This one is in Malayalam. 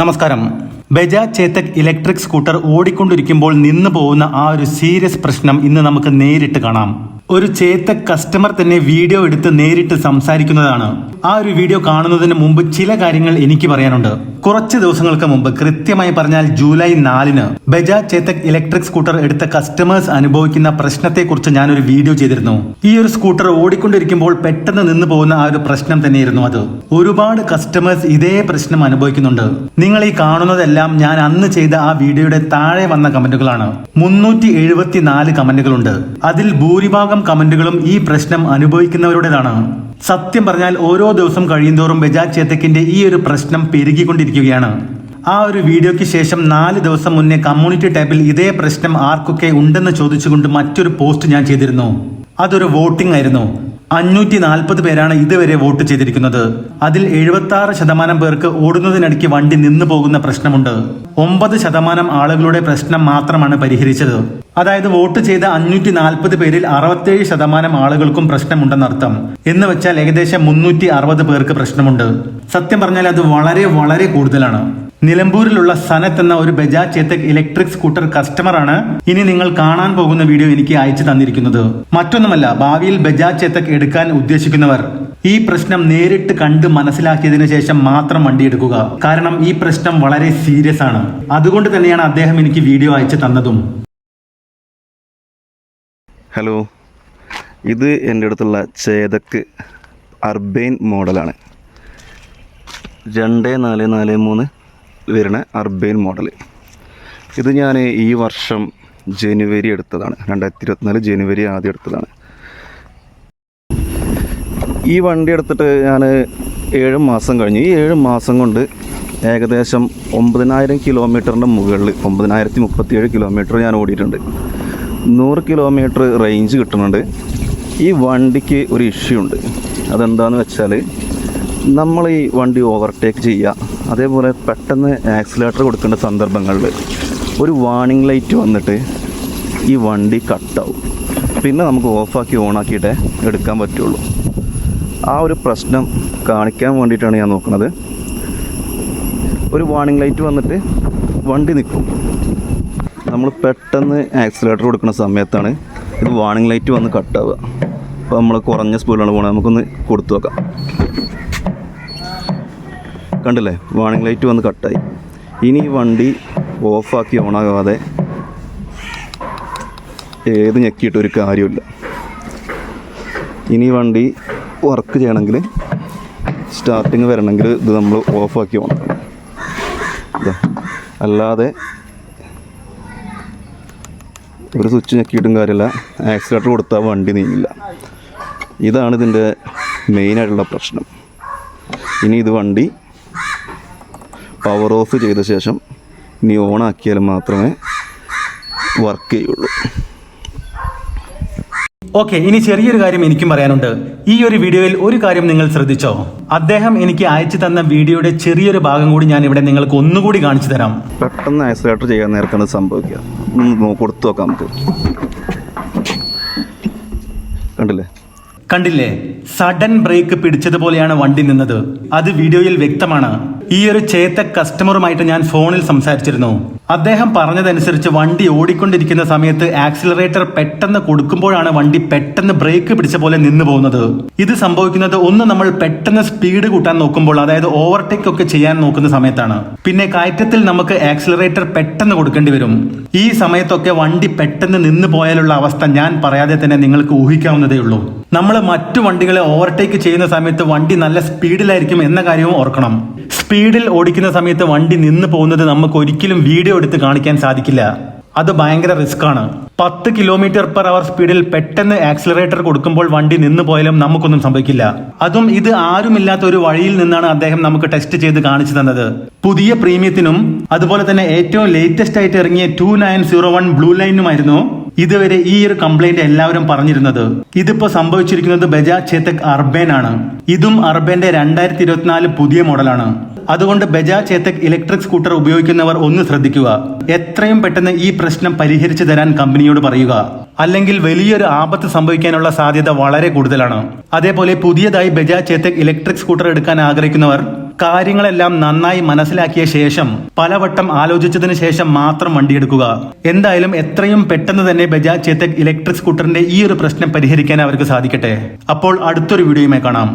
നമസ്കാരം. ബജാജ് ചേതക് ഇലക്ട്രിക് സ്കൂട്ടർ ഓടിക്കൊണ്ടിരിക്കുമ്പോൾ നിന്ന് പോകുന്ന ആ ഒരു സീരിയസ് പ്രശ്നം ഇന്ന് നമുക്ക് നേരിട്ട് കാണാം. ഒരു ചേത്ത കസ്റ്റമർ തന്നെ വീഡിയോ എടുത്ത് നേരിട്ട് സംസാരിക്കുന്നതാണ്. ആ ഒരു വീഡിയോ കാണുന്നതിന് മുമ്പ് ചില കാര്യങ്ങൾ എനിക്ക് പറയാനുണ്ട്. കുറച്ച് ദിവസങ്ങൾക്ക് മുമ്പ് കൃത്യമായി പറഞ്ഞാൽ ജൂലൈ നാലിന് ബജാജ് ചേത്തക് ഇലക്ട്രിക് സ്കൂട്ടർ എടുത്ത കസ്റ്റമേഴ്സ് അനുഭവിക്കുന്ന പ്രശ്നത്തെക്കുറിച്ച് ഒരു വീഡിയോ ചെയ്തിരുന്നു. ഈ ഒരു സ്കൂട്ടർ ഓടിക്കൊണ്ടിരിക്കുമ്പോൾ പെട്ടെന്ന് നിന്ന് പോകുന്ന ആ ഒരു പ്രശ്നം തന്നെയായിരുന്നു അത്. ഒരുപാട് കസ്റ്റമേഴ്സ് ഇതേ പ്രശ്നം അനുഭവിക്കുന്നുണ്ട്. നിങ്ങൾ ഈ കാണുന്നതെല്ലാം ഞാൻ അന്ന് ചെയ്ത ആ വീഡിയോയുടെ താഴെ വന്ന കമന്റുകളാണ്. മുന്നൂറ്റി എഴുപത്തിനാല് കമന്റുകളുണ്ട്. അതിൽ ഭൂരിഭാഗം കമന്റുകളും ഈ പ്രശ്നം അനുഭവിക്കുന്നവരുടേതാണ്. സത്യം പറഞ്ഞാൽ ഓരോ ദിവസം കഴിയുന്തോറും ബജാജ് ചേതക്കിന്റെ ഈ ഒരു പ്രശ്നം പെരുകിക്കൊണ്ടിരിക്കുകയാണ്. ആ ഒരു വീഡിയോയ്ക്ക് ശേഷം നാല് ദിവസം മുന്നേ കമ്മ്യൂണിറ്റി ടാബിൽ ഇതേ പ്രശ്നം ആർക്കൊക്കെ ഉണ്ടെന്ന് ചോദിച്ചുകൊണ്ട് മറ്റൊരു പോസ്റ്റ് ഞാൻ ചെയ്തിരുന്നു. അതൊരു വോട്ടിംഗ് ആയിരുന്നു. അഞ്ഞൂറ്റി നാൽപ്പത് പേരാണ് ഇതുവരെ വോട്ട് ചെയ്തിരിക്കുന്നത്. അതിൽ എഴുപത്തി ആറ് ശതമാനം പേർക്ക് ഓടുന്നതിനിടയ്ക്ക് വണ്ടി നിന്നു പോകുന്ന പ്രശ്നമുണ്ട്. ഒമ്പത് ശതമാനം ആളുകളുടെ പ്രശ്നം മാത്രമാണ് പരിഹരിച്ചത്. അതായത് വോട്ട് ചെയ്ത അഞ്ഞൂറ്റി നാൽപ്പത് പേരിൽ അറുപത്തേഴ് ശതമാനം ആളുകൾക്കും പ്രശ്നമുണ്ടെന്നർത്ഥം എന്ന് വെച്ചാൽ ഏകദേശം മുന്നൂറ്റി അറുപത് പേർക്ക് പ്രശ്നമുണ്ട്. സത്യം പറഞ്ഞാൽ അത് വളരെ വളരെ കൂടുതലാണ്. നിലമ്പൂരിലുള്ള സനത്ത് എന്ന ഒരു ബജാജ് ചേത്തക് ഇലക്ട്രിക് സ്കൂട്ടർ കസ്റ്റമറാണ് ഇനി നിങ്ങൾ കാണാൻ പോകുന്ന വീഡിയോ എനിക്ക് അയച്ചു തന്നിരിക്കുന്നത്. മറ്റൊന്നുമല്ല ഭാവിയിൽ ബജാജ് ചേത്തക് എടുക്കാൻ ഉദ്ദേശിക്കുന്നവർ ഈ പ്രശ്നം നേരിട്ട് കണ്ട് മനസ്സിലാക്കിയതിനു ശേഷം മാത്രം വണ്ടി എടുക്കുക. കാരണം ഈ പ്രശ്നം വളരെ സീരിയസ് ആണ്. അതുകൊണ്ട് തന്നെയാണ് അദ്ദേഹം എനിക്ക് വീഡിയോ അയച്ചു തന്നതും. ഹലോ ഇത് എന്റെ അടുത്തുള്ള ചേതക്ക് അർബൈൻ മോഡലാണ്. രണ്ട് നാല് നാല് മൂന്ന് വരുന്ന അർബൈൻ മോഡൽ ഇത് ഞാൻ ഈ വർഷം ജനുവരി എടുത്തതാണ്. രണ്ടായിരത്തി ഇരുപത്തിനാല് ജനുവരി ആദ്യം എടുത്തതാണ്. ഈ വണ്ടി എടുത്തിട്ട് ഞാൻ ഏഴ് മാസം കഴിഞ്ഞു. ഈ ഏഴ് മാസം കൊണ്ട് ഏകദേശം ഒമ്പതിനായിരം കിലോമീറ്ററിന്റെ മുകളിൽ ഒമ്പതിനായിരത്തി മുപ്പത്തിയേഴ് കിലോമീറ്റർ ഞാൻ ഓടിയിട്ടുണ്ട്. നൂറ് കിലോമീറ്റർ റേഞ്ച് കിട്ടുന്നുണ്ട്. ഈ വണ്ടിക്ക് ഒരു ഇഷ്യൂ ഉണ്ട്. അതെന്താണെന്ന് വെച്ചാൽ നമ്മൾ ഈ വണ്ടി ഓവർടേക്ക് ചെയ്യുക. അതേപോലെ പെട്ടെന്ന് ആക്സിലേറ്റർ കൊടുക്കേണ്ട സന്ദർഭങ്ങളിൽ ഒരു വാണിംഗ് ലൈറ്റ് വന്നിട്ട് ഈ വണ്ടി കട്ടാവും പിന്നെ നമുക്ക് ഓഫാക്കി ഓണാക്കിയിട്ടേ എടുക്കാൻ പറ്റുള്ളൂ. ആ ഒരു പ്രശ്നം കാണിക്കാൻ വേണ്ടിയിട്ടാണ് ഞാൻ നോക്കുന്നത്. ഒരു വാണിംഗ് ലൈറ്റ് വന്നിട്ട് വണ്ടി നിൽക്കും. നമ്മൾ പെട്ടെന്ന് ആക്സിലേറ്റർ കൊടുക്കുന്ന സമയത്താണ് ഇത് വാണിംഗ് ലൈറ്റ് വന്ന് കട്ടാവുക അപ്പോൾ നമ്മൾ കുറഞ്ഞ സ്പീഡിലാണ് പോകുന്നത് നമുക്കൊന്ന് കൊടുത്തു നോക്കാം. കണ്ടില്ലേ? വാണിംഗ് ലൈറ്റ് വന്ന് കട്ടായി ഇനി ഈ വണ്ടി ഓഫാക്കി ഓണാകാതെ ഏത് ഞെക്കിയിട്ട് ഒരു കാര്യമില്ല ഇനി വണ്ടി വർക്ക് ചെയ്യണമെങ്കിൽ സ്റ്റാർട്ടിങ് വരണമെങ്കിൽ ഇത് നമ്മൾ ഓഫാക്കി പോകണം അല്ലാതെ ഒരു സ്വിച്ച് ഞെക്കിയിട്ടും കാര്യമില്ല. ആക്സിലേറ്റർ കൊടുത്താൽ വണ്ടി നീങ്ങില്ല. ഇതാണ് ഇതിന്റെ മെയിനായിട്ടുള്ള പ്രശ്നം. ഇനി ഇത് വണ്ടി പവർ ഓഫ് ചെയ്ത ശേഷം ഇനി ഓൺ ആക്കിയാൽ മാത്രമേ വർക്ക് ചെയ്യുള്ളൂ. ഓക്കെ ഇനി ചെറിയൊരു കാര്യം എനിക്കും പറയാനുണ്ട്. ഈ ഒരു വീഡിയോയിൽ ഒരു കാര്യം നിങ്ങൾ ശ്രദ്ധിച്ചോ? അദ്ദേഹം എനിക്ക് അയച്ചു തന്ന വീഡിയോയുടെ ചെറിയൊരു ഭാഗം കൂടി ഞാൻ ഇവിടെ നിങ്ങൾക്ക് ഒന്നുകൂടി കാണിച്ചു തരാം. പെട്ടെന്ന് ഐസൊലേറ്റർ ചെയ്യാൻ നേരത്താണ് സംഭവിക്കുക. കൊടുത്തു നോക്കാം നമുക്ക്. കണ്ടില്ലേ? കണ്ടില്ലേ? സഡൻ ബ്രേക്ക് പിടിച്ചതുപോലെയാണ് വണ്ടി നിന്നത്. അത് വീഡിയോയിൽ വ്യക്തമാണ്. ഈ ഒരു ചേത്ത കസ്റ്റമറുമായിട്ട് ഞാൻ ഫോണിൽ സംസാരിച്ചിരുന്നു. അദ്ദേഹം പറഞ്ഞതനുസരിച്ച് വണ്ടി ഓടിക്കൊണ്ടിരിക്കുന്ന സമയത്ത് ആക്സിലറേറ്റർ പെട്ടെന്ന് കൊടുക്കുമ്പോഴാണ് വണ്ടി പെട്ടെന്ന് ബ്രേക്ക് പിടിച്ച പോലെ നിന്ന് പോകുന്നത്. ഇത് സംഭവിക്കുന്നത് ഒന്ന് നമ്മൾ പെട്ടെന്ന് സ്പീഡ് കൂട്ടാൻ നോക്കുമ്പോൾ അതായത് ഓവർടേക്ക് ഒക്കെ ചെയ്യാൻ നോക്കുന്ന സമയത്താണ്. പിന്നെ കയറ്റത്തിൽ നമുക്ക് ആക്സിലറേറ്റർ പെട്ടെന്ന് കൊടുക്കേണ്ടി വരും. ഈ സമയത്തൊക്കെ വണ്ടി പെട്ടെന്ന് നിന്ന് പോയാലുള്ള അവസ്ഥ ഞാൻ പറയാതെ തന്നെ നിങ്ങൾക്ക് ഊഹിക്കാവുന്നതേ ഉള്ളൂ. നമ്മൾ മറ്റു വണ്ടികളെ ഓവർടേക്ക് ചെയ്യുന്ന സമയത്ത് വണ്ടി നല്ല സ്പീഡിലായിരിക്കും എന്ന കാര്യവും ഓർക്കണം. സ്പീഡിൽ ഓടിക്കുന്ന സമയത്ത് വണ്ടി നിന്ന് പോകുന്നത് നമുക്ക് ഒരിക്കലും വീഡിയോ എടുത്ത് കാണിക്കാൻ സാധിക്കില്ല. അത് ഭയങ്കര റിസ്ക് ആണ്. പത്ത് കിലോമീറ്റർ പെർ അവർ സ്പീഡിൽ പെട്ടെന്ന് ആക്സിലറേറ്റർ കൊടുക്കുമ്പോൾ വണ്ടി നിന്ന് പോയാലും നമുക്കൊന്നും സംഭവിക്കില്ല. അതും ഇത് ആരുമില്ലാത്ത ഒരു വഴിയിൽ നിന്നാണ് അദ്ദേഹം നമുക്ക് ടെസ്റ്റ് ചെയ്ത് കാണിച്ചു തന്നത്. പുതിയ പ്രീമിയത്തിനും അതുപോലെ തന്നെ ഏറ്റവും ലേറ്റസ്റ്റ് ആയിട്ട് ഇറങ്ങിയ two nine zero one blue ലൈനുമായിരുന്നു ഇതുവരെ ഈ ഒരു കംപ്ലൈന്റ് എല്ലാവരും പറഞ്ഞിരുന്നത്. ഇതിപ്പോ സംഭവിച്ചിരിക്കുന്നത് ബജാജ് ചേതക് അർബേൻ ആണ്. ഇതും അർബേന്റെ രണ്ടായിരത്തി ഇരുപത്തിനാല് പുതിയ മോഡലാണ്. അതുകൊണ്ട് ബജാജ് ചേതക് ഇലക്ട്രിക് സ്കൂട്ടർ ഉപയോഗിക്കുന്നവർ ഒന്ന് ശ്രദ്ധിക്കുക. എത്രയും പെട്ടെന്ന് ഈ പ്രശ്നം പരിഹരിച്ചു തരാൻ കമ്പനിയോട് പറയുക. അല്ലെങ്കിൽ വലിയൊരു ആപത്ത് സംഭവിക്കാനുള്ള സാധ്യത വളരെ കൂടുതലാണ്. അതേപോലെ പുതിയതായി ബജാജ് ചേതക് ഇലക്ട്രിക് സ്കൂട്ടർ എടുക്കാൻ ആഗ്രഹിക്കുന്നവർ കാര്യങ്ങളെല്ലാം നന്നായി മനസ്സിലാക്കിയ ശേഷം പലവട്ടം ആലോചിച്ചതിന് ശേഷം മാത്രം വണ്ടിയെടുക്കുക. എന്തായാലും എത്രയും പെട്ടെന്ന് തന്നെ ബജാജ് ചേതക് ഇലക്ട്രിക് സ്കൂട്ടറിന്റെ ഈ ഒരു പ്രശ്നം പരിഹരിക്കാൻ അവർക്ക് സാധിക്കട്ടെ. അപ്പോൾ അടുത്തൊരു വീഡിയോയുമായി കാണാം.